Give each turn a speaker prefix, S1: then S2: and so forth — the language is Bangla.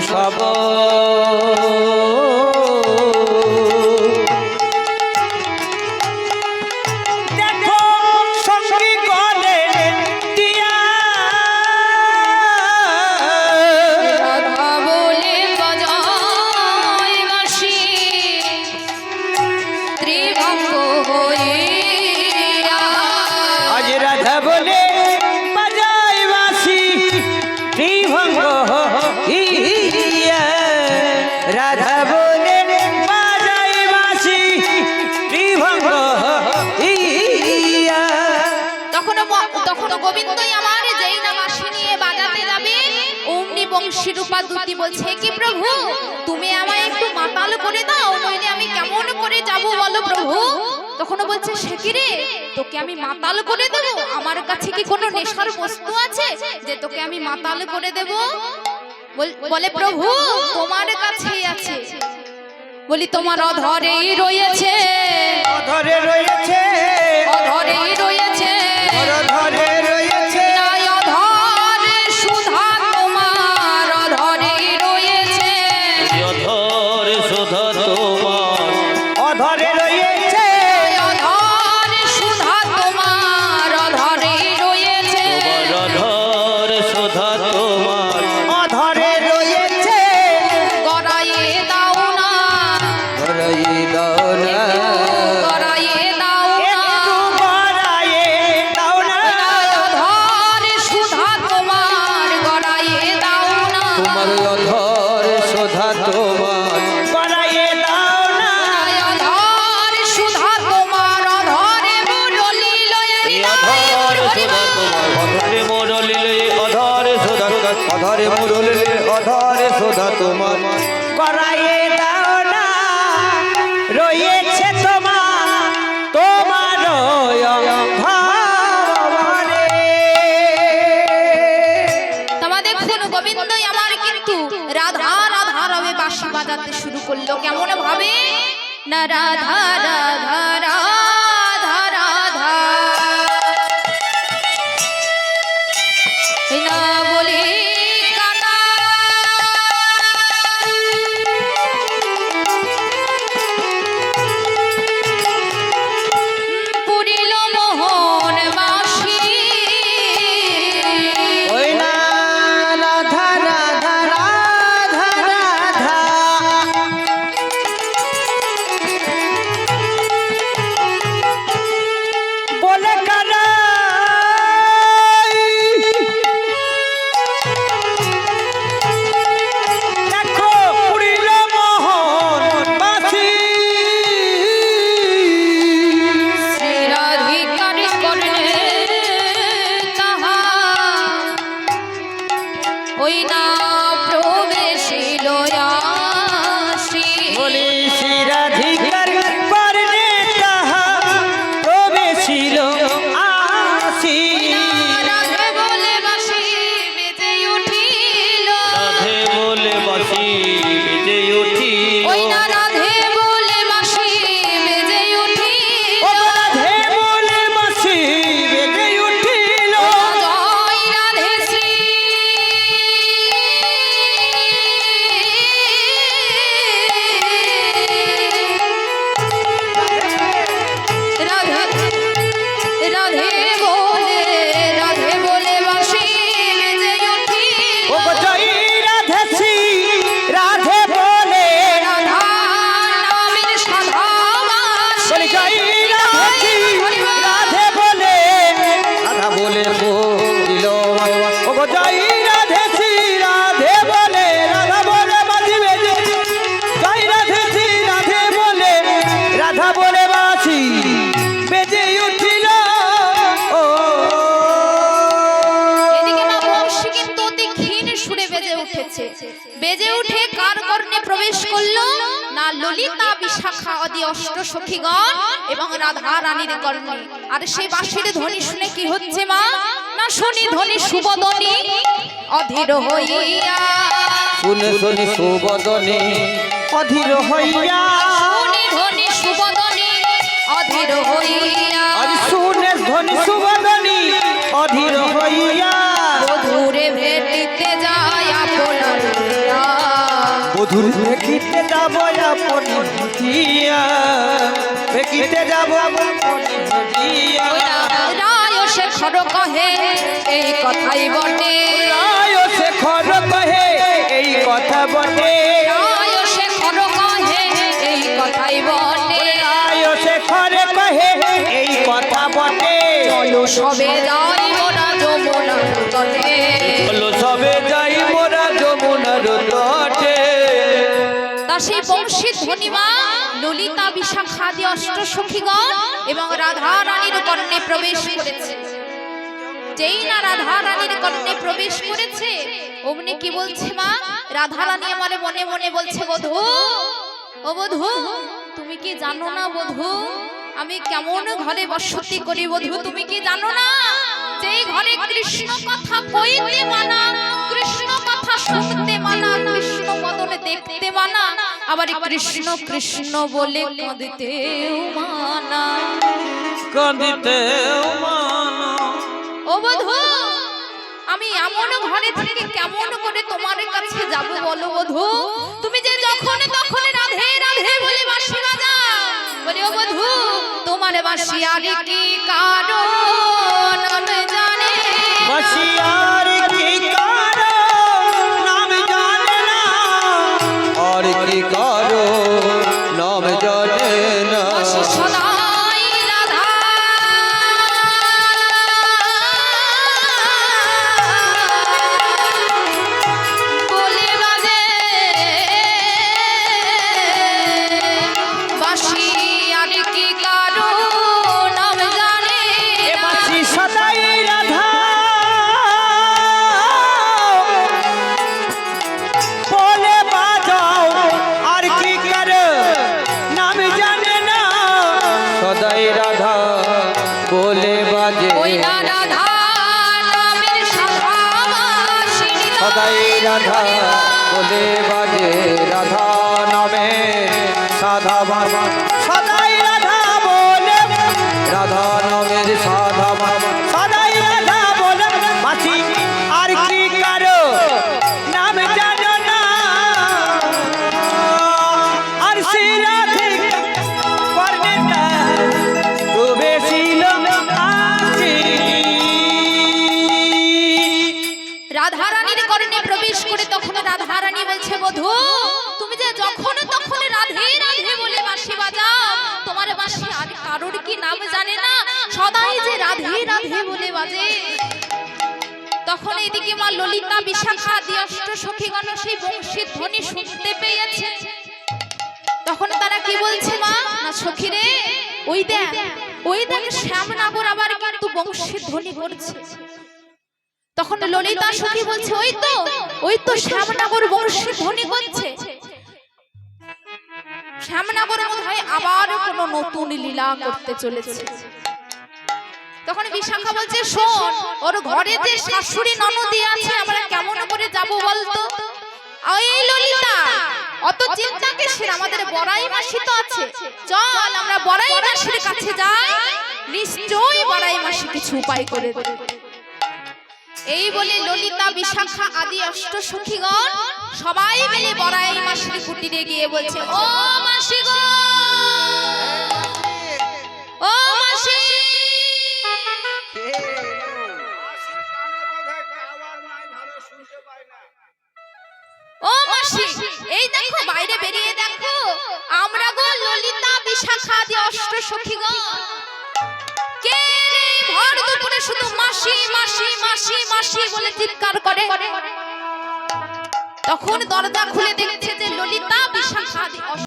S1: সব
S2: রূপা দুতি বলছে কি প্রভু? তুমি আমায় একটু মাতাল করে দাও নইলে আমি কেমন করে যাব বলো প্রভু? তখন বলছে সে কি রে? তোকে আমি মাতাল করে দেব? আমার কাছে কি কোনো নেশার বস্তু আছে যে তোকে আমি মাতাল করে দেব? বল- বলে প্রভু তোমার কাছেই আছে। বলি তোমার অধরেই রয়েছে।
S1: অধরে রয়েছে।
S2: অধরেই রয়েছে অধরে মুরলে
S3: অধরে
S1: শোধা তোমার। গড়াইয়ে দাও না রয়েছে তোমার তোমার ভাবরে
S2: তোমার দেখুন গোবিন্দই আমার কিন্তু রাধা রাধা রবে বাঁশি বাজাতে শুরু করল। কেমন ভাবে? না রাধা রাধা রাধা
S1: ওই না
S2: বেজে
S3: বেজে উঠে
S2: কার কর্ণে প্রবেশ করল? না ললিতা বিশাখা আদি অষ্ট সখীগণ এবং রাধা রানীর কর্ণে। আর সেই বাঁশির ধ্বনি শুনে কি হচ্ছে মা? না শুনি ধ্বনি সুবদনী। অধীর হইয়া।
S1: শুনে শুনি সুবদনে। অধীর হইয়া।
S2: শুনি ধ্বনি সুবদনী। অধীর হইয়া।
S1: আজ শুনে ধ্বনি সুবদনি। অধীর হইয়া।
S2: দূরে ভেটিতে
S1: বধুর দেখিতে যাব আপনি দিয়া দেখিতে যাব আপনি দিয়া
S2: রায় শেখর কহে এই কথাই বটে।
S1: রায় শেখর কহে এই কথা বটে।
S2: রায় শেখর কহে এই কথাই বটে।
S1: রায় শেখর কহে এই কথা বটে।
S2: চলো সবে যাই মোরা যমুনার তটে সেই বংশী ধনিমা, ললিতা বিশাখাদি অষ্ট সখীগণ এবং রাধা রানীর কর্ণে প্রবেশ করেছে। যেই না রাধা রানীর কর্ণে প্রবেশ করেছে, অমনি কি বলছে মা? রাধা রানী আমার মনে মনে বলছে, বধূ, ও বধূ, তুমি কি জানো না বধূ? আমি কেমন ঘরে বসতি করি বধূ, তুমি কি জানো না? যেই ঘরে কৃষ্ণ কথা কইতে আবার কৃষ্ণ কৃষ্ণ বলে কাঁদতেও মানা
S3: কাঁদিতে মানা
S2: ও বধূ আমি এমন ঘরে থেকে কেমন করে তোমার কাছে যাব বলো বধূ তুমি যে যখন তখন রাধে রাধে বলে বাঁশি বাজাও। বলে ও বধূ তোমার বাঁশি আগে কি কারণ? রাধা বলে বাজে
S1: রাধা নামে। সাধা বাবা। সদাই রাধা বলে। রাধা নামের সাধা বাবা।
S2: কারোর কি নাম জানে না? সদাই যে রাধে রাধে বলে বাজে। তখন এদিকে মা ললিতা বিশাখা অষ্ট সখীগণ সেই বংশীর ধ্বনি শুনতে পেয়েছে। তখন তারা কি বলছে মা? না সখী রে, ওই দেখ ওই দেখ শ্যামনগর আবার কিন্তু বংশীর ধ্বনি করছে। তখন ললিতা সখী বলছে, ওই তো ওই তো শ্যামনগর বংশী ধ্বনি করছে। শ্যামনগর বোধ হয় আবার কোনো নতুন লীলা করতে চলেছে। তখন বিশাখা বলছে, শোন, ওর ঘরে যে শাশুড়ি ননদি আছে, আমরা কেমন করে যাব বলতো? এই ললিতা, অত চিন্তা কিসের? আমাদের বড়াই মাসি তো আছে। চল, আমরা বড়াই মাসির কাছে যাই। নিশ্চয়ই বড়াই মাসি কিছু উপায় করে দেবে। এই বলে ললিতা, বিশাখা আদি অষ্ট সখীগণ সবাই মিলে বড়াই মাসির কুটিরে গিয়ে বলছে, ও মাসি গো! ও মাসি! ও মাসি, এই দেখো, বাইরে বেরিয়ে দেখো, আমরা গো ললিতা বিশাখা আদি অষ্ট সখীগণ কে রে ভর দুপুরে শুধু মাসি মাসি মাসি মাসি বলে চিৎকার করে? তখন দরজা খুলে দেখছে যে ললিতা বিশাল